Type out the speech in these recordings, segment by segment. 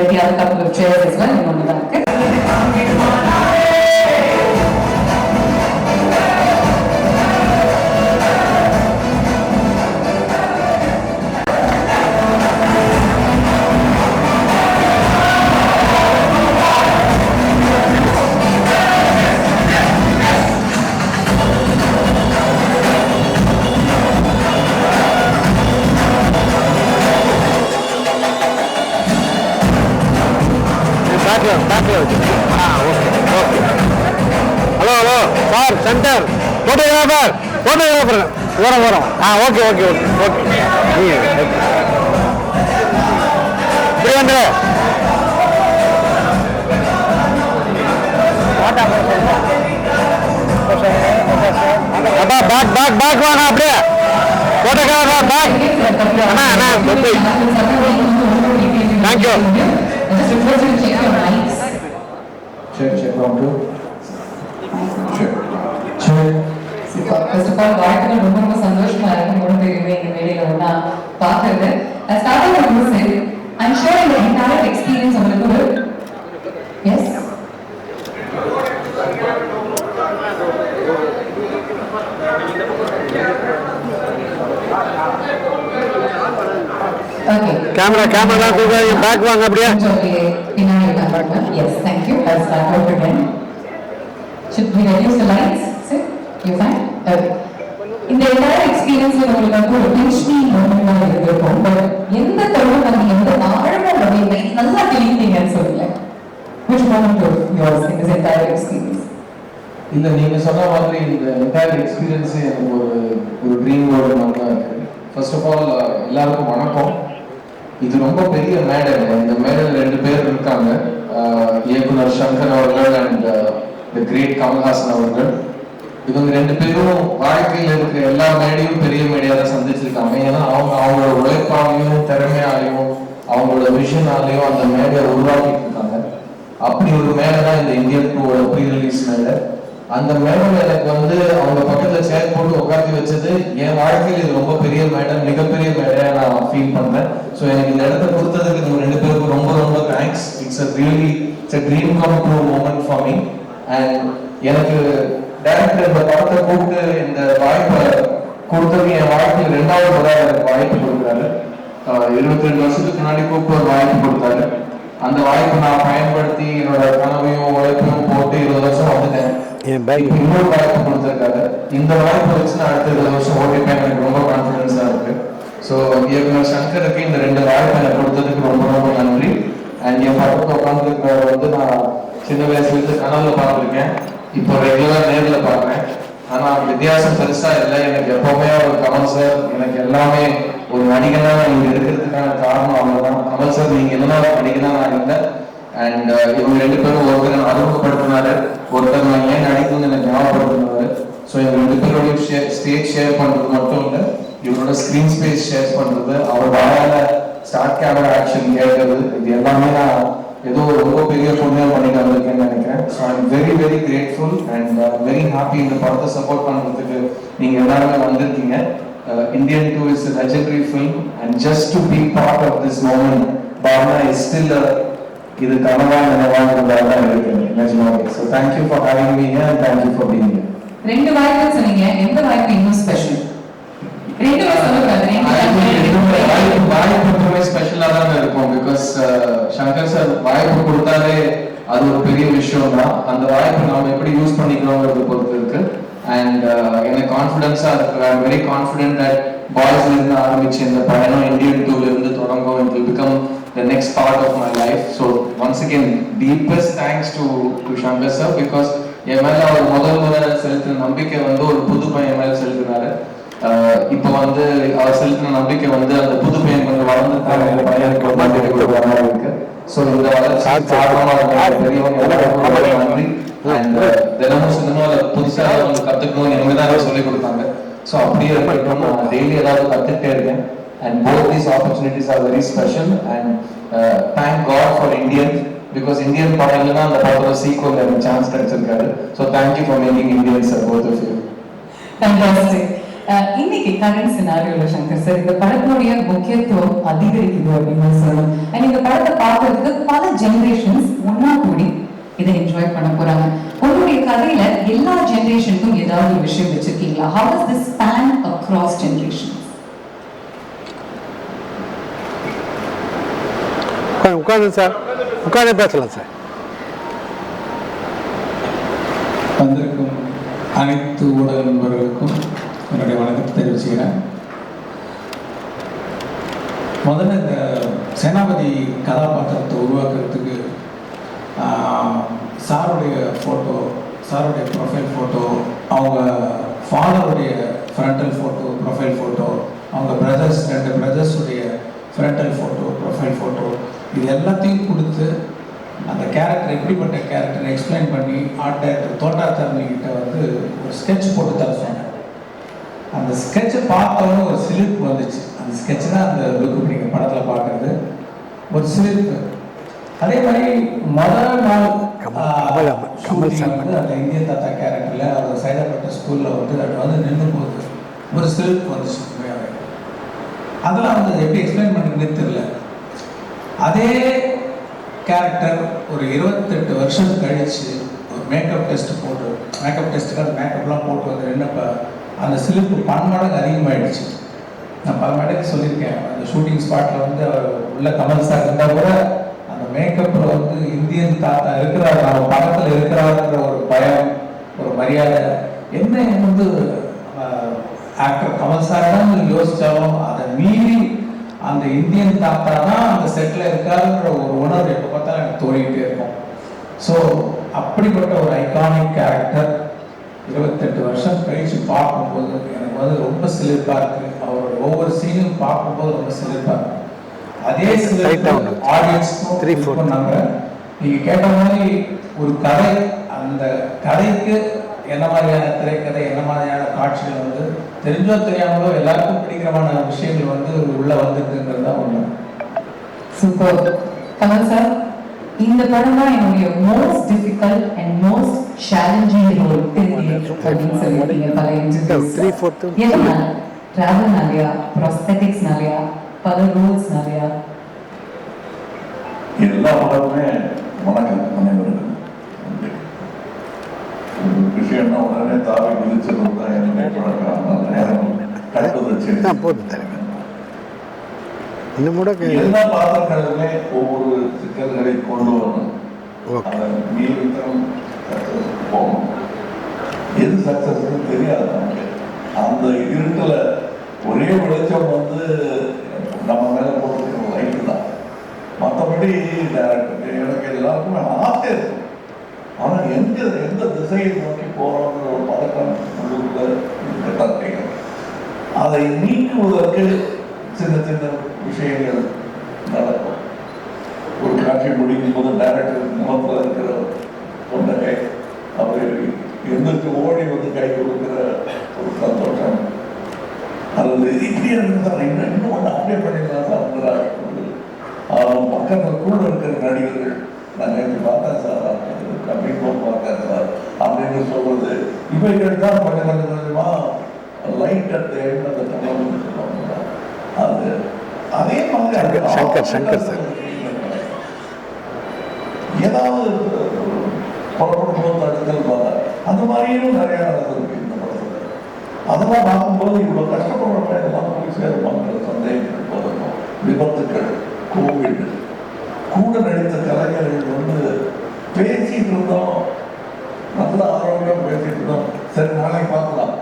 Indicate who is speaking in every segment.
Speaker 1: There'll be other couple of chairs as well
Speaker 2: you know, sir center photographer photographer வரோம் வரோம் ஆ okay okay okay okay. நீங்கள் இப்படி வந்து. அப்பா பேக் பேக் பேக் வாங்க அப்படியே. ஃபோட்டோகிராஃபர் பேக் அண்ணா அண்ணா
Speaker 1: mics.
Speaker 3: Check, check, one, two.
Speaker 1: First of all வாழ்க்கையில் ரொம்ப ரொம்ப சந்தோஷமா இருக்கு. மூணு பேருமே இந்த வேலையில ஒண்ணா பார்க்கறது ஸ்டார்டிங் வந்து சரி ஐம் ஷோர் இந்த என்டையர் எக்ஸ்பீரியன்ஸ் உங்களுக்கு ஒரு எஸ்
Speaker 2: கேமரா கேமரா பேக் வாங்க அப்படியே.
Speaker 1: Yes, thank you. I'll start over again. Should we reduce the lights? You fine? இந்த entire experience ல உங்களுக்கு வந்து ஒரு டென்ஷனிங் moment இருந்திருக்கும். பட் எந்த தருணம் வந்து எந்த ஆழமா அப்படியே நல்லா கிளீனிங்கன்னு சொல்லுங்க. Which moment of yours in this entire experience?
Speaker 3: இல்ல நீங்க சொன்ன மாதிரி இந்த என்டையர் எக்ஸ்பீரியன்ஸ் எனக்கு ஒரு ஒரு ட்ரீம் வேர்ல்டு மாதிரி தான் இருக்கு ஃபர்ஸ்ட் ஆஃப் ஆல் எல்லாருக்கும் வணக்கம் இது ரொம்ப பெரிய மேடை இந்த மேடையில் ரெண்டு பேர் இருக்காங்க இயக்குனர் சங்கர் அவர்கள் அண்ட் த கிரேட் கமல்ஹாசன் அவர்கள் இவங்க ரெண்டு பேரும் வாழ்க்கையில் இருக்கிற எல்லா மேடையும் பெரிய மேடையாக தான் சந்திச்சிருக்காங்க. ஏன்னா அவங்க அவங்களோட உழைப்பாலையும் திறமையாலையும் அவங்களோட விஷனாலையும் அந்த மேடையை உருவாக்கிட்டு இருக்காங்க அப்படி ஒரு மேடை தான் இந்த இந்தியன் டூவோட ப்ரீ ரிலீஸ் மேடை. அந்த மேடம் எனக்கு வந்து அவங்க பக்கத்துல சேர் போட்டு உட்காந்து வச்சது என் வாழ்க்கையில் இது ரொம்ப பெரிய மேடம் மிகப்பெரிய மேடையா நான் ஃபீல் பண்றேன். ஸோ எனக்கு இந்த இடத்த கொடுத்ததுக்கு நம்ம ரெண்டு பேருக்கும் ரொம்ப ரொம்ப thanks it's a really it's a dream come true moment for me and எனக்கு டேரக்டர் இந்த படத்தை கூப்பிட்டு இந்த வாய்ப்பை கொடுத்தது என் வாழ்க்கையில் ரெண்டாவது முறை எனக்கு வாய்ப்பு கொடுக்குறாரு இருபத்தி ரெண்டு வருஷத்துக்கு முன்னாடி கூப்பிட்டு ஒரு வாய்ப்பு கொடுத்தாரு. அந்த வாய்ப்பை நான் பயன்படுத்தி என்னோட கனவையும் உழைப்பையும் போட்டு இருபது வருஷம் வந்துட்டேன் இன்னொரு வாய்ப்பு கொடுத்திருக்காரு. இந்த வாய்ப்பு வச்சு நான் அடுத்த இருபது வருஷம் ஓட்டிப்பேன். எனக்கு ரொம்ப கான்ஃபிடன்ஸா இருக்கு. ஸோ இயக்குனர் சங்கருக்கு இந்த ரெண்டு வாய்ப்பு எனக்கு கொடுத்ததுக்கு ரொம்ப ரொம்ப நன்றி. அண்ட் என் பக்கத்துல உட்காந்துருக்கிறவர் வந்து நான் சின்ன வயசுல இருந்து கனவுல பார்த்துருக்கேன். இப்போ ரெகுலரா நேர்ல பார்க்குறேன் ஆனா வித்தியாசம் பெருசா இல்லை. எனக்கு எப்பவுமே ஒரு கமல் சார் எனக்கு எல்லாமே ஒரு நடிகனா நீங்க இருக்கிறதுக்கான காரணம் அவ்வளவுதான். கமல் சார் நீங்க இல்லைன்னா நடிகனா நான் இல்லை. அண்ட் uh, இவங்க ரெண்டு பேரும் ஒருத்தர் அறிமுகப்படுத்தினாரு. ஒருத்தர் நான் ஏன் நடிக்கணும்னு எனக்கு ஞாபகப்படுத்தினாரு. ஸோ இவங்க ரெண்டு பேருடைய ஸ்டேஜ் ஷேர் பண்றது மட்டும் இல்லை. இவரோட ஸ்கிரீன் ஸ்பேஸ் ஷேர் பண்றது அவர் வாயால ஸ்டார்ட் கேமரா ஆக்ஷன் கேட்கறது இது எல்லாமே நான் ஏதோ ரொம்ப பெரிய புண்ணியம் பண்ணிட்டு வந்திருக்கேன். I'm very very grateful and very happy இந்த படத்தை சப்போர்ட் பண்றதுக்கு நீங்க எல்லாருமே வந்திருக்கீங்க. Indian two is legendary film and just to be part of this moment Bhavana is still இது கனவா நினைவாங்கிறதா தான் இருக்கு நிஜமாவே. So thank you for having me here thank you for being here
Speaker 1: ரெண்டு வாய்ப்பு சொன்னீங்க எந்த வாய்ப்பு இன்னும் ஸ்பெஷல் ரெண்டு வாய்ப்பு
Speaker 3: வாய்ப்பு எப்பவுமே ஸ்பெஷலா தான் இருக்கும் பிகாஸ் சங்கர் சார் வாய்ப்பு கொடுத்தாலே அது ஒரு பெரிய விஷயம் தான் அந்த வாய்ப்பு நாம எப்படி யூஸ் பண்ணிக்கிறோங்கிறது பொறுத்து இருக்கு அண்ட் எனக்கு கான்ஃபிடன்ஸா இருக்கு. ஐ வெரி கான்ஃபிடென்ட் தட் பாய்ஸ்ல இருந்து ஆரம்பிச்சு இந்த பயணம் இந்தியன் டூல இருந்து தொடங்கும். It will become the next part of my life so once again deepest thanks to to Shankar sir because என் மேல அவர் முதல் முதல் செலுத்தின நம்பிக்கை வந்து ஒரு புது பையன் மேல செலுத்தினாரு. இப்போ வந்து அவர் செலுத்தின நம்பிக்கை வந்து அந்த புது பையன் கொஞ்சம் வளர்ந்துட்டாங்க இந்த பையனுக்கு கொடுக்குற இருக்கு. ஸோ இந்த வளர்ச்சி காரணமா இருக்க பெரியவங்க நன்றி. அண்ட் தினமும் சினிமாவில் புதுசா அவங்க கத்துக்கணும்னு எனக்கு தான் சொல்லி கொடுத்தாங்க. ஸோ அப்படியே இருக்கட்டும் நான் டெய்லி ஏதாவது கத்துக்கிட்டே இருக்கேன். And both these opportunities are very special and thank God for Indian because Indian படம் இல்லைன்னா அந்த படத்தோட சீக்வல் எனக்கு chance கிடைச்சிருக்காரு so thank you for making Indians both of
Speaker 1: you Fantastic. இன்னைக்கு கரண்ட் சினாரியோல சங்கர் சார் இந்த படத்தினுடைய முக்கியத்துவம் அதிகரிக்குது அப்படின்னு சொல்லணும். அண்ட் இந்த படத்தை பார்க்கறதுக்கு பல ஜெனரேஷன்ஸ் ஒண்ணா கூடி இதை என்ஜாய் பண்ண போறாங்க. உங்களுடைய கதையில எல்லா ஜெனரேஷனுக்கும் ஏதாவது ஒரு விஷயம் வச்சிருக்கீங்களா? How is this span across generation
Speaker 2: உட்காந்து சார் உட்காந்து பேசலாம் சார்
Speaker 4: வந்திருக்கும் அனைத்து ஊடக நண்பர்களுக்கும் என்னுடைய வணக்கத்தை தெரிவிச்சுக்கிறேன். முதல்ல இந்த சேனாபதி கதாபாத்திரத்தை உருவாக்குறதுக்கு சாருடைய ஃபோட்டோ சாருடைய ப்ரொஃபைல் ஃபோட்டோ அவங்க ஃபாதருடைய ஃப்ரண்டல் ஃபோட்டோ ப்ரொஃபைல் ஃபோட்டோ அவங்க பிரதர்ஸ் ரெண்டு பிரதர்ஸுடைய ஃப்ரண்டல் ஃபோட்டோ ப்ரொஃபைல் ஃபோட்டோ இது எல்லாத்தையும் கொடுத்து அந்த கேரக்டர் எப்படிப்பட்ட கேரக்டர் எக்ஸ்பிளைன் பண்ணி ஆர்ட் டைரக்டர் தோட்டா தரணிக்கிட்ட வந்து ஒரு ஸ்கெட்ச் போட்டு தர சொன்னேன் அந்த ஸ்கெட்சை பார்த்தவொடனே ஒரு சிலிர்ப்பு வந்துச்சு. அந்த ஸ்கெட்ச் தான் அந்த லுக்கு நீங்கள் படத்தில் பார்க்குறது. ஒரு சிலிர்ப்பு. அதே மாதிரி முதல் நாள் ஷூட்டிங் வந்து அந்த இந்தியன் தாத்தா கேரக்டரில் அவர் சைதாப்பேட்டை ஸ்கூலில் வந்து அது வந்து நின்று போகுது ஒரு சிலிர்ப்பு வந்துச்சு. உண்மையாகவே அதெல்லாம் வந்து எப்படி எக்ஸ்பிளைன் பண்ணுறதுன்னு தெரியல. அதே கேரக்டர் ஒரு இருபத்தெட்டு வருஷம் கழிச்சு ஒரு மேக்கப் டெஸ்ட் போட்டு மேக்கப் டெஸ்ட்டுக்கு அந்த மேக்கப்லாம் போட்டு வந்து நின்னப்ப அந்த சிலிப்பு பன்மடங்கு அதிகமாயிடுச்சு. நான் பல மடங்கு சொல்லியிருக்கேன். அந்த ஷூட்டிங் ஸ்பாட்டில் வந்து அவர் உள்ள கமல் சார் இருந்தால் கூட அந்த மேக்கப்பில் வந்து இந்தியன் தாத்தா இருக்கிறார் நம்ம படத்தில் இருக்கிறாருன்ற ஒரு பயம் ஒரு மரியாதை. என்ன வந்து ஆக்டர் கமல் சார் தான் யோசித்தாலும் அதை மீறி அந்த இந்தியன் தாத்தா தான் அந்த செட்டில் இருக்காருன்ற ஒரு உணர்வு எப்போ பார்த்தாலும் எனக்கு தோணிகிட்டே இருக்கும். ஸோ அப்படிப்பட்ட ஒரு ஐகானிக் கேரக்டர் இருபத்தெட்டு வருஷம் கழிச்சு பார்க்கும்போது எனக்கு வந்து ரொம்ப சிலிர்ப்பாக இருக்கு அவரோட ஒவ்வொரு சீனும் பார்க்கும்போது ரொம்ப சிலிர்ப்பாக இருக்கு அதே சிலிர்ப்பு. ஆடியன்ஸ்க்கும். பண்ணாங்க நீங்க கேட்ட மாதிரி ஒரு கதை அந்த கதைக்கு என்ன மாதிரியான திரைக்கதை என்ன மாதிரியான காட்சிகள் வந்து தெரிஞ்சோ தெரியாமலோ எல்லாருக்கும் பிடிக்கிறமான விஷயங்கள் வந்து உள்ள வந்துருக்குங்கிறது தான் ஒண்ணு
Speaker 1: சூப்பர் கமல் சார் இந்த படம் தான் என்னுடைய most difficult and most challenging role அப்படின்னு சொல்லியிருக்கீங்க பல இன்டர்வியூஸ்
Speaker 2: fourth.
Speaker 1: எதனால? டிராவல்னாலயா ப்ராஸ்தட்டிக்ஸ்னாலயா பல ரூல்ஸ்னாலயா
Speaker 5: எல்லா படமுமே வணக்கம் அனைவருக்கும் விஷயம்னா உடனே தாவி குதிச்சது தான் என்னுடைய பழக்கம். நேரம் சரி
Speaker 2: போதும். இன்னும் கூட
Speaker 5: எல்லா பாத்திரங்களுமே ஒவ்வொரு சிக்கல்களை கொண்டு வரணும்?
Speaker 2: ஓகே.
Speaker 5: மீறித்தான் போகணும் எது சக்சஸ்ன்னு தெரியாது நமக்கு. அந்த இருட்டில் ஒரே வெளிச்சம் வந்து நம்ம மேலே போட்டுருக்கிற லைட்டு தான். மற்றபடி எனக்கு எல்லாருக்குமே ஆசை இருக்கும் ஆனால் எங்க எந்த திசையை நோக்கி போகிறோங்கிற ஒரு பழக்கம் உள்ளுக்குள்ள செய்யும் அதை நீக்குவதற்கு சின்ன சின்ன விஷயங்கள் நடக்கும். ஒரு காட்சி முடிக்கும் போது டேரக்டர் முகத்தில் இருக்கிற தொண்டகை அவர் எந்திரிச்சு ஓடி வந்து கை கொடுக்கிற ஒரு சந்தோஷம். அல்லது இப்படியே இருந்தால் இன்னும் இன்னும் ஒன்று அப்படியே பண்ணிக்கலாம் சார் அவன் பக்கத்தில் கூட இருக்கிற நடிகர்கள். நான் நேற்று பார்த்தேன் சார் கம்மி போட்டு பார்த்தேன் சார் அப்படின்னு சொல்றது. இவைகள் தான் கொஞ்சம் கொஞ்சம் கொஞ்சமா லைட் அட் அந்த தமிழ்
Speaker 2: சங்கர், சங்கர் சார்.
Speaker 5: ஏதாவது புறப்படும் தடுத்தல் அந்த மாதிரியும் நிறைய நடந்திருக்கு இந்த படத்துல. அதெல்லாம் பார்க்கும்போது இவ்வளோ கஷ்டப்படுறப்ப எல்லாம் போய் சேருமாங்கிற சந்தேகங்கள் போதும் விபத்துக்கள் கோவிட் கூட நடித்த கலைஞர்கள் வந்து பேசிட்டு இருந்தோம். நல்ல ஆரோக்கியம் பேசிட்டு இருந்தோம். சரி நாளைக்கு பார்க்கலாம்.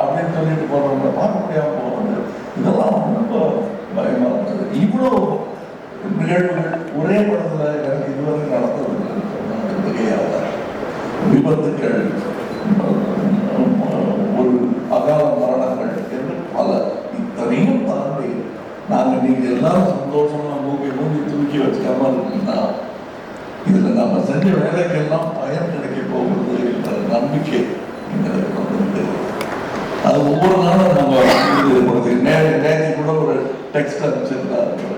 Speaker 5: அப்படின்னு சொல்லிட்டு போறவங்க பார்க்க முடியாம போகிறது இதெல்லாம் ரொம்ப பயமா இருந்தது இவ்வளோ நிகழ்வுகள் ஒரே படத்தில் எனக்கு இதுவரை நடந்தது. மிகையாக விபத்துக்கள் ஒரு அகால மரணங்கள் என்று பல. இத்தனையும் தாண்டி நாங்கள் நீங்கள் எல்லாரும் சந்தோஷமா மூக்கி மூங்கி தூக்கி வச்சுக்காம இருக்கீங்கன்னா இதுல நம்ம செஞ்ச வேலைக்கெல்லாம் பயன் கிடைக்க போகிறது என்ற நம்பிக்கை எங்களுக்கு வந்து அது ஒவ்வொரு நாளும் நம்ம இது நேற்று கூட ஒரு டெக்ஸ்ட் அனுப்பிச்சிருந்தாரு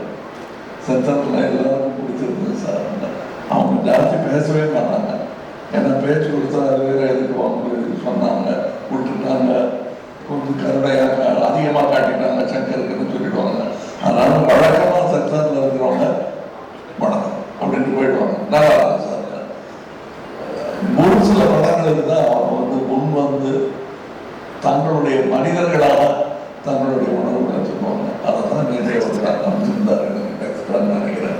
Speaker 5: சென்சரில் எல்லாரும் பிடிச்சிருந்தது சார் அவங்க ஜாஸ்தி பேசவே மாட்டாங்க. ஏன்னா பேச்சு கொடுத்தா வேறு எதுக்கு சொன்னாங்க விட்டுட்டாங்க கொஞ்சம் கருணையாக அதிகமாக காட்டிட்டாங்க சங்கருக்குன்னு சொல்லிடுவாங்க. அதனால வழக்கமாக சென்சாரில் இருக்கிறவங்க வணக்கம் அப்படின்ட்டு போயிடுவாங்க. நல்லா சார் ஒரு சில படங்களுக்கு தான் அவங்க வந்து முன் வந்து தங்களுடைய மனிதர்களாக தங்களுடைய உணவு நினைக்கிறேன்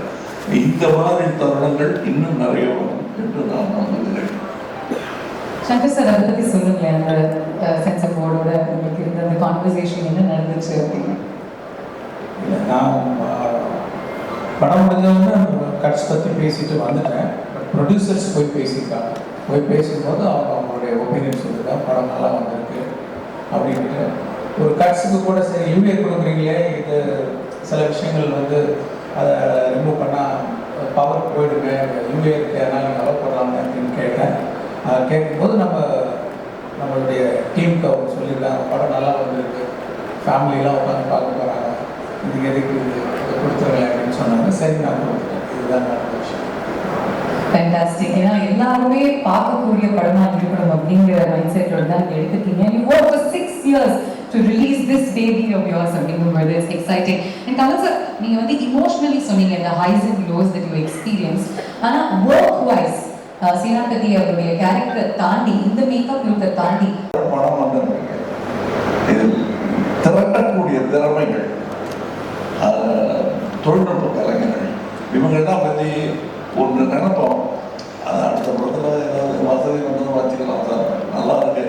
Speaker 5: இந்த மாதிரி தருணங்கள் இன்னும் நிறைய வரும் என்று நான் நம்புகிறேன்.
Speaker 1: சங்கர் சார் அதை பத்தி சொல்லுங்களேன். அந்த சென்சர் போர்டோட உங்களுக்கு இருந்த அந்த கான்வர்சேஷன் என்ன நடந்துச்சு அப்படின்னு?
Speaker 4: நான் படம் முடிஞ்சவொடனே கட்ஸ் பற்றி பேசிட்டு வந்துட்டேன். ப்ரொடியூசர்ஸ் போய் பேசியிருக்காங்க. போய் பேசும்போது அவங்க அவங்களுடைய ஒப்பீனியன் சொல்லியிருக்காங்க படம் நல்லா வந்திருக்கு அப்படின்ட்டு ஒரு கட்ஸுக்கு கூட சரி யூஏ கொடுக்குறீங்களே இது சில விஷயங்கள் வந்து அதை ரிமூவ் பண்ணால் பவர் போயிடுமே யூஏ இருக்கு அதனால் நீங்கள் அலோவ் பண்ணலாமே அப்படின்னு கேட்டேன். அதை கேட்கும்போது நம்ம நம்மளுடைய டீமுக்கு அவங்க சொல்லியிருக்காங்க படம் நல்லா வந்துருக்கு. ஃபேமிலியெலாம் உட்காந்து பார்க்க போகிறாங்க இதுக்கு எதுக்கு இது கொடுத்துருங்க அப்படின்னு சொன்னாங்க. சரி நான் கொடுத்துட்டேன். இதுதான் நடந்த விஷயம்.
Speaker 1: ஃபேண்டாஸ்டிக் ஏன்னா எல்லாருமே பார்க்கக்கூடிய படமா இருக்கணும் அப்படிங்கிற மைண்ட் செட்டோட தான் நீங்க எடுத்துக்கீங்க you work six years to release this baby of yours அப்படிங்கும்போது it's exciting and Kamal sir நீங்கள் வந்து இமோஷனலி சொன்னீங்க இந்த highs and lows that you experience ஆனால் ஒர்க் வைஸ் சீனாபதி அவருடைய கேரக்டரை தாண்டி இந்த மேக்கப் லுக்கை தாண்டி.
Speaker 5: படம் வந்திருக்கு. இதில் திரட்டக்கூடிய திறமைகள். தொழில்நுட்ப கலைஞர்கள். இவங்கெல்லாம் பற்றி ஒன்று நினைப்போம். அது அடுத்த படத்தில் ஏதாவது வசதி வந்து வச்சுக்கலாம் சார். நல்லா இருக்கு.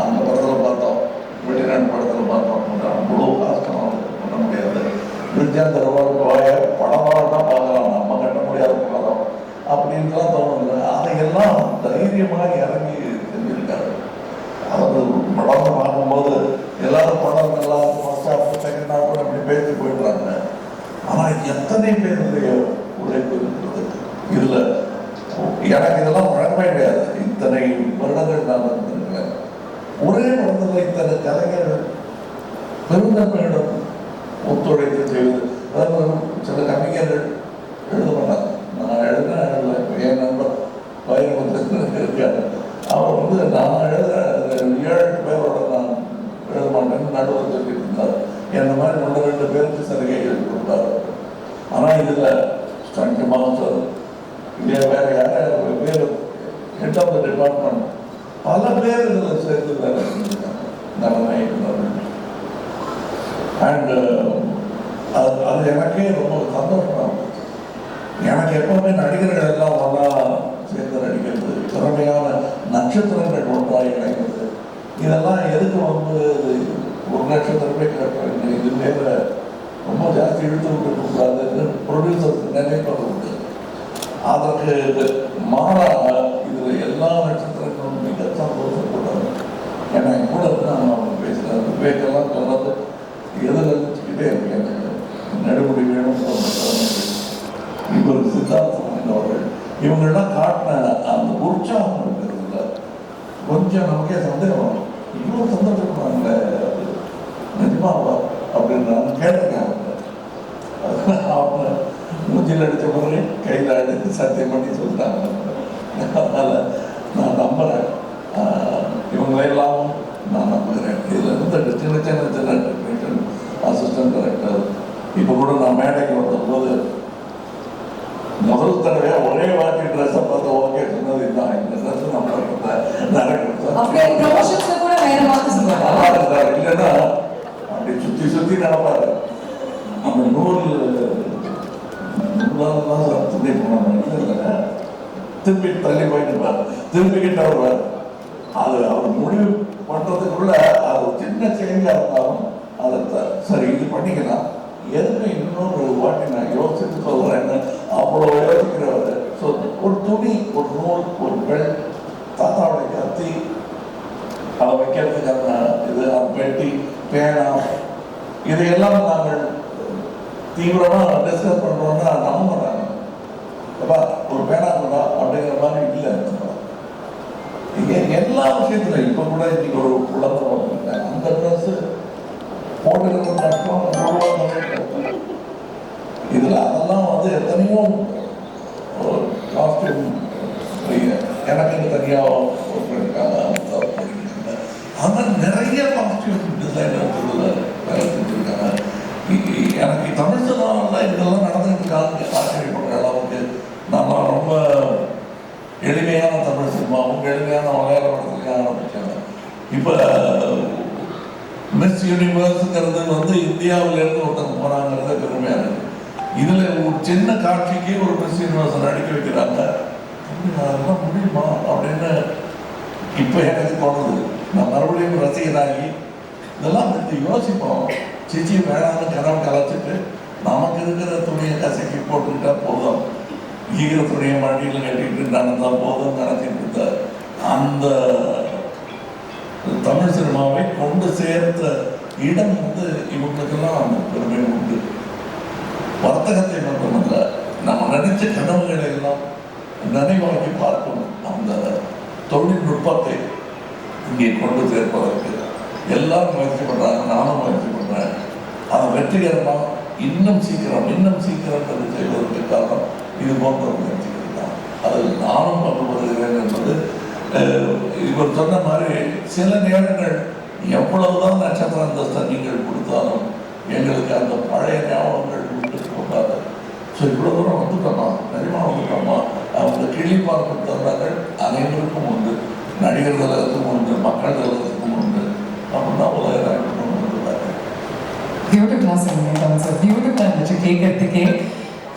Speaker 5: அந்த படத்தில் பார்த்தோம். அவ்வளோ கஷ்டம் பண்ண முடியாது பிரிட்ஜாந்தர் கோய படமாக தான் பார்க்கலாம் நம்ம கட்ட முடியாத படம் அப்படின்லாம் தோணுது அதையெல்லாம் தைரியமாக இறங்கி செஞ்சிருக்காரு அவர் படம் பார்க்கும்போது எல்லாரும் படம் நல்லா ஃபர்ஸ்ட் ஹாஃப் செகண்ட் ஹாஃப் அப்படி பேசி போயிடுறாங்க ஆனால் எத்தனை பேருடைய உழைப்பு இருக்கிறது இதில் எனக்கு இதெல்லாம் வழங்கவே கிடையாது இத்தனை வருடங்கள் நான் வந்திருக்கிறேன் ஒரே படத்தில் இத்தனை கலைஞர்கள் பெருந்தன்மையிடம் இதெல்லாம் எதுக்கு வந்து ஒரு ஒரு நட்சத்திரமே கேட்பாங்க இது மேல ரொம்ப ஜாஸ்தி இழுத்து விட்டுக்கூடாதுன்னு கூடாதுன்னு நினைப்பது உண்டு அதற்கு மாறாக இதில் எல்லா நட்சத்திரங்களும் மிக சந்தோஷப்பட்டாங்க ஏன்னா என் கூட இருந்து நான் அவங்க பேசுகிறேன் விவேக்கெல்லாம் சொன்னது எதில் வச்சுக்கிட்டே இருக்கேன். எனக்கு நடுமுடி வேணும் இவர் சித்தார்த்தம் அவர்கள் இவங்கெல்லாம் காட்டின அந்த உற்சாகம் இருக்கிறதுல கொஞ்சம் நமக்கே சந்தேகம் வரும். இவ்வளோ சந்தோஷப்படுறாங்களே நிஜமாவா? அப்படின்னு நான் அவங்க மூஞ்சில் அடித்த பிறகு கையில் அடித்து சத்தியம் பண்ணி சொல்லிட்டாங்க. அதனால் நான் நம்புகிறேன் இவங்களெல்லாம் நான் நம்புகிறேன் இதில் இருந்து சின்ன சின்ன சின்ன டெக்னீஷியன் அசிஸ்டன்ட் டைரக்டர் இப்போ கூட நான் மேடைக்கு வந்தபோது முதல் தடவை ஒரே வாட்டி ட்ரெஸ்ஸை பார்த்து ஓகே சொன்னது இதுதான். இந்த ட்ரெஸ் நம்ம
Speaker 1: நடக்கிறது வார்த்தை
Speaker 5: இல்லைன்னா அப்படி சுத்தி சுத்தி நடப்பாரு. அந்த நூல் நூலாலாம் துணி போனாங்க திரும்பி தள்ளி போயிட்டு திரும்பிக்கிட்டு திருப்பிக்கிட்டு வருவார். அது அவர் முடிவு பண்றதுக்குள்ள அது சின்ன சேஞ்சா இருந்தாலும் அதை சரி இது பண்ணிக்கலாம். எதுக்கு இன்னொரு வாட்டி நான் யோசிச்சு சொல்றேன்னு அவ்வளோ யோசிக்கிறவர். ஸோ ஒரு துணி ஒரு நூல் ஒரு பெண் தாத்தாவுடைய கத்தி அதை வைக்கிறதுக்கான இது பெட்டி பேனா இதையெல்லாம் நாங்கள் தீவிரமாக டிஸ்கஸ் பண்ணுறோம்னா நம்ப மாட்டாங்க அப்பா ஒரு பேனா கொண்டா அப்படிங்கிற மாதிரி இல்லை இங்கே எல்லா விஷயத்துலையும் இப்போ கூட இன்னைக்கு ஒரு குழந்தை பிறந்திருக்காங்க. அந்த ட்ரெஸ் போட்டுக்கிறது இதில் அதெல்லாம் வந்து எத்தனையோ காஸ்டியூம் எனக்கு தனியாக ஒருத்தர் இருக்காங்க அவங்க படிக்கிறாங்க ஆனால் நிறைய காஸ்டியூம் டிசைனர் வேலை செஞ்சுருக்காங்க இ- இ- எனக்கு தமிழ் சினிமாவில் இதெல்லாம் நடந்துட்டு இருக்காங்க ஆச்சரியப்படுற அளவுக்கு நம்ம ரொம்ப எளிமையான தமிழ் சினிமாவும் எளிமையான மலையாள படத்துலையும் ஆரம்பிச்சாங்க இப்போ மிஸ் யூனிவர்ஸுங்கிறது வந்து இந்தியாவிலேருந்து ஒருத்தங்க போனாங்கிறத பெருமையாக இருக்கு இதில் ஒரு சின்ன காட்சிக்கு ஒரு மிஸ் யூனிவர்ஸ் நடிக்க வைக்கிறாங்க. அதெல்லாம் முடியுமா அப்படின்னு இப்போ எனக்கு தோணுது. நான் மறுபடியும் ரசிகனாகி இதெல்லாம் பற்றி யோசிப்போம். சிச்சி வேணாம்னு கனவு கலைச்சிட்டு நமக்கு இருக்கிற துணியை கசக்கி போட்டுக்கிட்டா போதும். ஈகிற துணியை மடியில் கட்டிக்கிட்டு நடந்தா போதும் நினைச்சிட்டு இருந்த அந்த தமிழ் சினிமாவை கொண்டு சேர்த்த இடம் வந்து இவங்களுக்கெல்லாம் பெருமை உண்டு. வர்த்தகத்தை மட்டுமல்ல நம்ம நினைச்ச கனவுகளை எல்லாம் நினைவாக்கி பார்க்கணும். அந்த தொழில்நுட்பத்தை இங்கே கொண்டு சேர்ப்பதற்கு எல்லாரும் முயற்சி பண்ணுறாங்க நானும் முயற்சி பண்ணுறேன் அதை வெற்றிகரமாக இன்னும் சீக்கிரம் இன்னும் சீக்கிரம் அது செய்வதற்கு காரணம் இது போன்ற முயற்சிகள் தான். அதில் நானும் பங்கு பெறுகிறேன் என்பது இவர் சொன்ன மாதிரி சில நேரங்கள் எவ்வளவுதான் நட்சத்திர அந்தஸ்தை நீங்கள் கொடுத்தாலும் எங்களுக்கு அந்த பழைய ஞாபகங்கள் ஸோ இவ்வளோ தூரம் வந்துட்டோமா? நிஜமா வந்துட்டோமா? அவங்க கிளி பார்க்கும் தருணங்கள் அனைவருக்கும் உண்டு. நடிகர் தலகத்துக்கும் உண்டு. மக்கள் தலகத்துக்கும் உண்டு. அப்படின்னா உலக உண்டு
Speaker 1: சொன்னீங்க கமல் சார் பியூட்டிஃபுல்லா இருந்துச்சு கேட்கறதுக்கே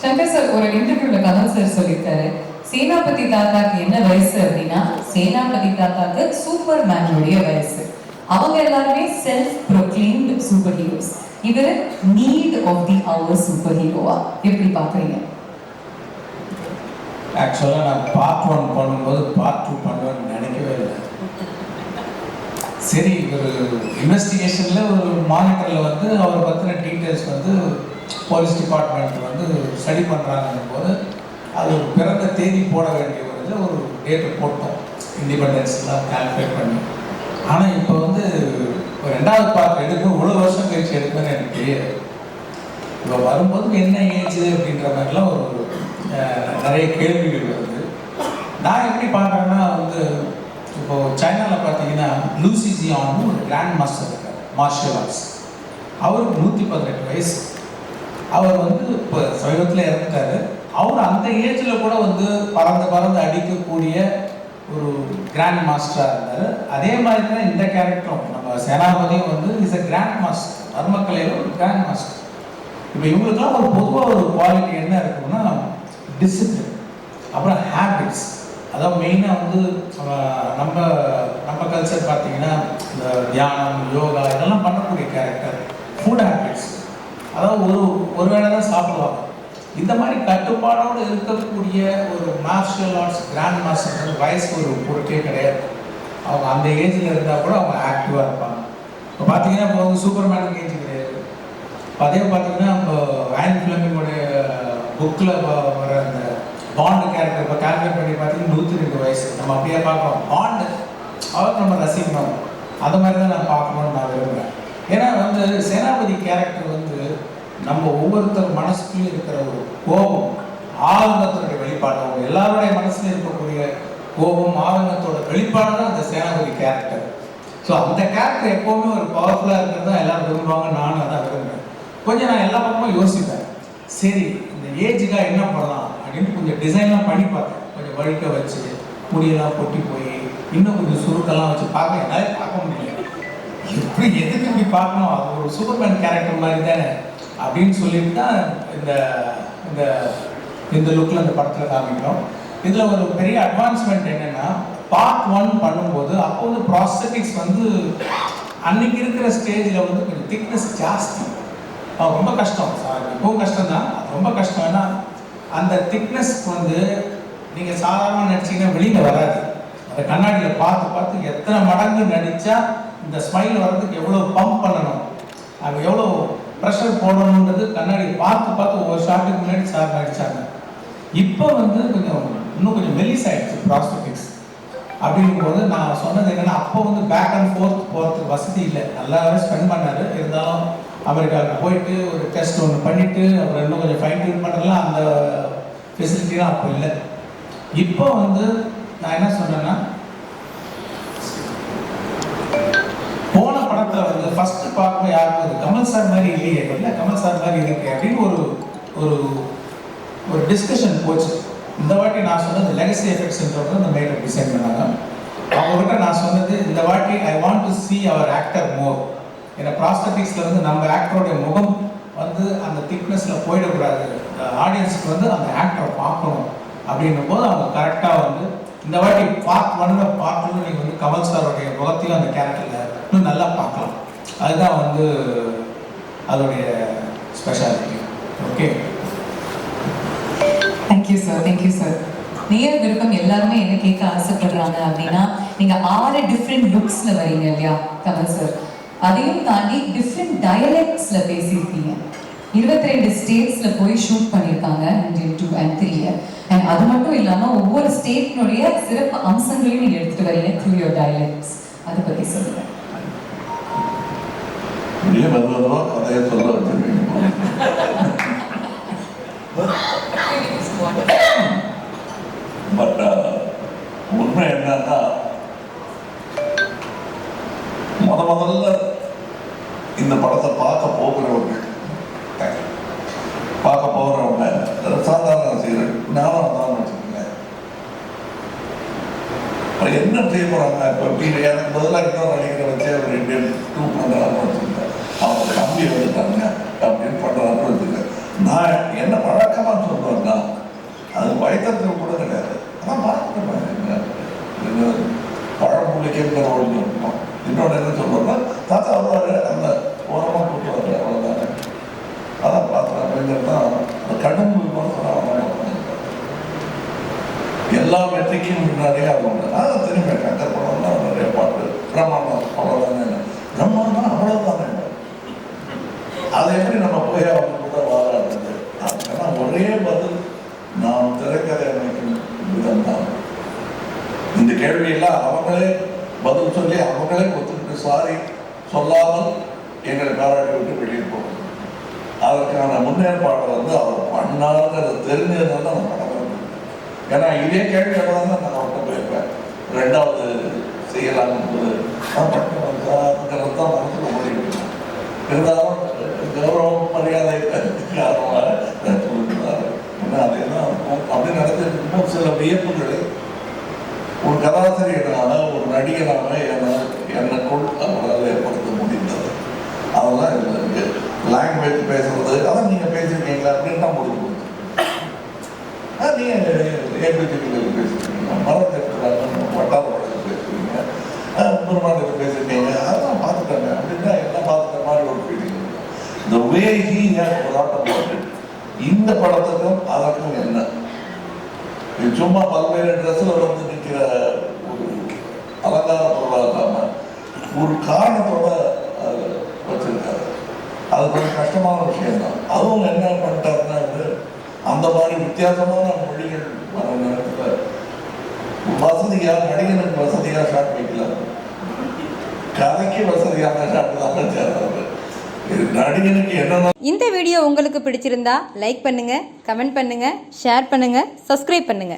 Speaker 1: சங்கர் சார் ஒரு இன்டர்வியூல கமல் சார் சொல்லியிருக்காரு சேனாபதி தாத்தாக்கு என்ன வயசு அப்படின்னா சேனாபதி தாத்தாக்கு சூப்பர் மேனுடைய வயசு. அவங்க எல்லாருமே செல்ஃப் ப்ரொக்ளைம்டு சூப்பர் ஹீரோஸ் இவர் need of the hour super ஹீரோவா எப்படி பாக்குறீங்க
Speaker 4: ஆக்சுவலாக நான் பார்ட் ஒன் பண்ணும்போது பார்ட் டூ பண்ணுவேன்னு நினைக்கவே இல்லை. சரி ஒரு இன்வெஸ்டிகேஷனில் ஒரு மானிட்டரில் வந்து அவரை பற்றின டீட்டெயில்ஸ் வந்து போலீஸ் டிபார்ட்மெண்ட் வந்து ஸ்டடி பண்ணுறாங்கன்னும் போது அது ஒரு பிறந்த தேதி போட வேண்டிய ஒரு இதில் ஒரு டேட்டை போட்டோம் இண்டிபெண்டன்ஸ்லாம் கால்குலேட் பண்ணி. ஆனால் இப்போ வந்து இப்போ ரெண்டாவது பார்ட் எடுக்க இவ்வளோ வருஷம் கழிச்சு எடுப்பேன்னு எனக்கு தெரியாது. இப்போ வரும்போது என்ன ஏஜ் அப்படின்ற மாதிரிலாம் ஒரு நிறைய கேள்விகள் வருது. நான் எப்படி பார்க்குறேன்னா வந்து இப்போது சைனாவில் பார்த்தீங்கன்னா லூசிஜியான்னு ஒரு கிராண்ட் மாஸ்டர் இருக்கார் மார்ஷியல் ஆர்ட்ஸ் அவருக்கு நூற்றி பதினெட்டு வயசு. அவர் வந்து இப்போ சமீபத்தில் இறந்துட்டாரு. அவர் அந்த ஏஜில் கூட வந்து பறந்து பறந்து அடிக்கக்கூடிய ஒரு கிராண்ட் மாஸ்டராக இருந்தார். அதே மாதிரி தான் இந்த கேரக்டரும் நம்ம சேனாபதியும் வந்து இஸ் அ கிராண்ட் மாஸ்டர் மர்மக்கலையில் ஒரு கிராண்ட் மாஸ்டர் இப்போ இவங்களுக்குலாம் ஒரு பொதுவாக ஒரு குவாலிட்டி என்ன இருக்கும்னா டிசிப்ளின் அப்புறம் ஹேபிட்ஸ் அதாவது மெயினாக வந்து நம்ம நம்ம கல்ச்சர் பார்த்தீங்கன்னா இந்த தியானம் யோகா இதெல்லாம் பண்ணக்கூடிய கேரக்டர் ஃபுட் ஹேபிட்ஸ் அதாவது ஒரு ஒரு வேளை தான் சாப்பிடுவாங்க. இந்த மாதிரி கட்டுப்பாடோடு இருக்கக்கூடிய ஒரு மார்ஷியல் ஆர்ட்ஸ் கிராண்ட் மாஸ்டர் வயசு ஒரு பொருட்டே கிடையாது. அவங்க அந்த ஏஜில் இருந்தால் கூட அவங்க ஆக்டிவாக இருப்பாங்க. இப்போ பார்த்தீங்கன்னா இப்போ வந்து சூப்பர்மேனுக்கு ஏஜ் கிடையாது. அதே பார்த்தீங்கன்னா இப்போ ஆன் ஃபிலமிங்கோடைய புக்கில் வர அந்த பாண்டு கேரக்டர் இப்போ கேல்குலேட் பண்ணி பார்த்தீங்கன்னா நூற்றி ரெண்டு வயசு. நம்ம அப்படியே பார்க்குறோம். பாண்டு அவர் நம்ம ரசிக்கணும். அந்த மாதிரி தான் நான் பார்க்கணும்னு நான் விரும்புகிறேன் ஏன்னா வந்து சேனாபதி கேரக்டர் வந்து நம்ம ஒவ்வொருத்தர் மனசுக்குள்ளே இருக்கிற ஒரு கோபம் ஆதங்கத்தினுடைய வெளிப்பாடு. அவங்க எல்லாருடைய மனசுல இருக்கக்கூடிய கோபம் ஆதங்கத்தோட வெளிப்பாடு தான் அந்த சேனாபதி கேரக்டர் ஸோ அந்த கேரக்டர் எப்போவுமே ஒரு பவர்ஃபுல்லாக இருக்கிறது தான் எல்லாரும் விரும்புவாங்க. நானும் அதான் விரும்புகிறேன் கொஞ்சம் நான் எல்லா பக்கமும் யோசிப்பேன். சரி இந்த ஏஜுக்காக என்ன பண்ணலாம் அப்படின்னு கொஞ்சம் டிசைன்லாம் பண்ணி பார்த்தேன். கொஞ்சம் வழுக்க வச்சு முடியெல்லாம் பொட்டி போய் இன்னும் கொஞ்சம் சுருக்கெல்லாம் வச்சு பார்க்க என்னால் பார்க்க முடியல. எப்படி எதுக்கு இப்படி பார்க்கணும்? அது ஒரு சூப்பர்மேன் கேரக்டர் மாதிரி தானே. அப்படின்னு சொல்லிட்டு தான் இந்த இந்த இந்த லுக்கில் இந்த படத்தில் காமிக்கிறோம். இதில் ஒரு பெரிய அட்வான்ஸ்மெண்ட் என்னென்னா பார்ட் ஒன் பண்ணும்போது அப்போ வந்து ப்ராஸ்தட்டிக்ஸ் வந்து அன்னைக்கு இருக்கிற ஸ்டேஜில் வந்து கொஞ்சம் திக்னஸ் ஜாஸ்தி. அது ரொம்ப கஷ்டம். சார் இப்பவும் கஷ்டம் தான் ரொம்ப கஷ்டம். ஏன்னா அந்த திக்னஸ் வந்து நீங்கள் சாதாரணமாக நடிச்சிங்கன்னா வெளியில் வராது. அந்த கண்ணாடியில் பார்த்து பார்த்து எத்தனை மடங்கு நடித்தா இந்த ஸ்மைல் வர்றதுக்கு எவ்வளோ பம்ப் பண்ணணும்? அது எவ்வளோ ப்ரெஷர் போடணுன்றது கண்ணாடி பார்த்து பார்த்து ஒவ்வொரு ஷாட்டுக்கு முன்னாடி சார் அடித்தாங்க இப்போ வந்து கொஞ்சம் இன்னும் கொஞ்சம் மெலிஸ் ஆயிடுச்சு ப்ராஸ்பெக்டிக்ஸ் அப்படிங்கும்போது நான் சொன்னது என்னன்னா அப்போ வந்து பேக் அண்ட் ஃபோர்த் போகிறதுக்கு வசதி இல்லை. நல்லாவே ஸ்பெண்ட் பண்ணார். இருந்தாலும் அமெரிக்காவுக்கு போயிட்டு ஒரு டெஸ்ட் ஒன்று பண்ணிட்டு அப்புறம் இன்னும் கொஞ்சம் ஃபைன் டியூன் பண்ணுறதுலாம் அந்த ஃபெசிலிட்டிலாம் அப்போ இல்லை. இப்போ வந்து நான் என்ன சொன்னேன்னா போன படத்துல வந்து ஃபர்ஸ்ட் பார்க்கும்போது யாருக்கும் அது கமல் சார் மாதிரி இல்லையே இல்லை கமல் சார் மாதிரி இருக்கு அப்படின்னு ஒரு ஒரு ஒரு டிஸ்கஷன் போச்சு. இந்த வாட்டி நான் சொன்னது லெகசி எஃபெக்ட்ஸ்ன்றது அந்த மேக்கப் டிசைன் பண்ணாங்க. அவங்ககிட்ட நான் சொன்னது இந்த வாட்டி I want to see our actor more ஏன்னா ப்ராஸ்தட்டிக்ஸில் வந்து நம்ம ஆக்டருடைய முகம் வந்து அந்த திக்னஸில் போயிடக்கூடாது. ஆடியன்ஸுக்கு வந்து அந்த ஆக்டரை பார்க்கணும் அப்படின்னும் போது அவங்க கரெக்டாக வந்து இந்த வாட்டி பார்ட் ஒன்ல பார்ட் டூ நீங்கள் வந்து கமல் சாருடைய முகத்தையும் அந்த கேரக்டரில் இன்னும் நல்லா பார்க்கலாம். அதுதான் வந்து அதோடைய speciality okay
Speaker 1: thank you sir thank you sir நேர் விருப்பம் எல்லாருமே என்ன கேட்க ஆசைப்படுறாங்க அப்படின்னா நீங்க ஆறு டிஃப்ரெண்ட் லுக்ஸ்ல வரீங்க இல்லையா? கமல் சார் அதையும் தாண்டி டிஃப்ரெண்ட் டயலெக்ட்ஸ்ல பேசியிருக்கீங்க. இருபத்தி ரெண்டு ஸ்டேட்ஸ்ல போய் ஷூட் பண்ணியிருக்காங்க இந்தியன் டூ அண்ட் த்ரீ அண்ட் அது மட்டும் இல்லாம ஒவ்வொரு ஸ்டேட்னுடைய சிறப்பு அம்சங்களையும் நீங்க எடுத்துட்டு வரீங்க த்ரூ யோர் டயலெக்ட்ஸ் அதை பத்தி சொல்லுங்க.
Speaker 5: பெரிய மெதுவாக கதையை சொல்ல வச்சிருக்கீங்க. பட் uh, உண்மை என்னன்னா முத முதல்ல இந்த படத்தை பார்க்க போகிறவங்க பார்க்க போகிறவங்க சாதாரண ரசிகர்கள் நானும் தான் வச்சுக்கோங்களேன். என்ன செய்ய போறாங்க? இப்போ எனக்கு முதல்ல இன்னொரு நடிகரை வச்சு அவர் இந்தியன் டூ பண்ணுறாருன்னு வச்சுக்கோங்க அவங்க தம்பி வந்துட்டாங்க அப்படின்னு பண்ணுறாருன்னு வச்சுக்கோங்க நான் என்ன வழக்கமாக சொல்றேன்னா அது பயத்தத்தில் கூட கிடையாது ஆனால் பார்த்துட்டேன் பழமொழிக்கிற ஒன்று இருக்கும் இன்னொன்று என்ன சொல்றேன்னா தாத்தா வருவாரு அந்த ஓரமாக கூட்டுவாரு அவ்வளோதானே அதான் பார்த்தேன் அப்படிங்கிறது தான் அந்த கடும் விமர்சனம் எல்லா வெற்றிக்கும் முன்னாடியே அது ஒன்று நான் திரும்பி கங்கர் படம் தான் நிறைய பாட்டு பிரம்மாண்டம் அவ்வளோதானே பிரம்மாண்டம் அவ்வளோதானே அதை எப்படி நம்ம போய் அவங்க கூட வாழாடுறது ஏன்னா ஒரே பதில் நாம் திரைக்கதை அமைக்கும் விதம் தான் இந்த கேள்வியெல்லாம் அவங்களே பதில் சொல்லி அவங்களே ஒத்துக்கிட்டு சாரி சொல்லாமல் எங்களை பாராட்டி விட்டு வெளியே போகணும் அதற்கான முன்னேற்பாடு வந்து அவர் பண்ணாருங்கிறத தெரிஞ்சதுனால நான் பண்ண ஏன்னா இதே கேள்வி தான் நான் அவர்கிட்ட போயிருப்பேன் ரெண்டாவது செய்யலாம்னு போது நான் பண்ணுறது தான் மனசுல முடியும் இருந்தாலும் கௌரவம் மரியாதை காரணமாக சொல்லிட்டுருந்தாரு அதே தான் இருக்கும் அப்படி நடந்துட்டு இருக்கும்போது சில வியப்புகளை ஒரு கதாசிரியனான ஒரு நடிகனாக என்னால் என்னக்குள் அவரால் ஏற்படுத்த முடிந்தது. அதெல்லாம் இதில் இருக்கு. லாங்குவேஜ் பேசுறது அதான் நீங்கள் பேசியிருக்கீங்களா அப்படின்னு தான் முடிஞ்சு போச்சு ஆ நீங்கள் ஏபிஜிபியில் பேசியிருக்கீங்க மரத்திற்கிறாங்க வட்டார வழக்கு பேசுவீங்க பெருமாள் பேசியிருக்கீங்க அதெல்லாம் பார்த்துட்டாங்க அப்படின்னா எல்லாம் பார்த்துட்ட மாதிரி ஒரு ஃபீலிங் இந்த way he has brought about இந்த படத்துக்கும் அதற்கும் என்ன? சும்மா பல்வேறு ட்ரெஸ்ஸில் வந்து நிற்கிற ஒரு அலங்கார பொருளாக இல்லாமல் ஒரு காரணத்தோட வச்சிருக்காரு. அது கொஞ்சம் கஷ்டமான விஷயம்தான். அதுவும் என்ன பண்ணிட்டாருன்னா வந்து அந்த மாதிரி வித்தியாசமான மொழிகள் வர நேரத்தில் வசதியாக நடிகனுக்கு வசதியாக ஷாட் வைக்கல கதைக்கு வசதியான ஷாட் தான் வச்சாரு
Speaker 6: இந்த வீடியோ உங்களுக்கு பிடிச்சிருந்தா லைக் பண்ணுங்க கமெண்ட் பண்ணுங்க ஷேர் பண்ணுங்க சப்ஸ்கிரைப் பண்ணுங்க.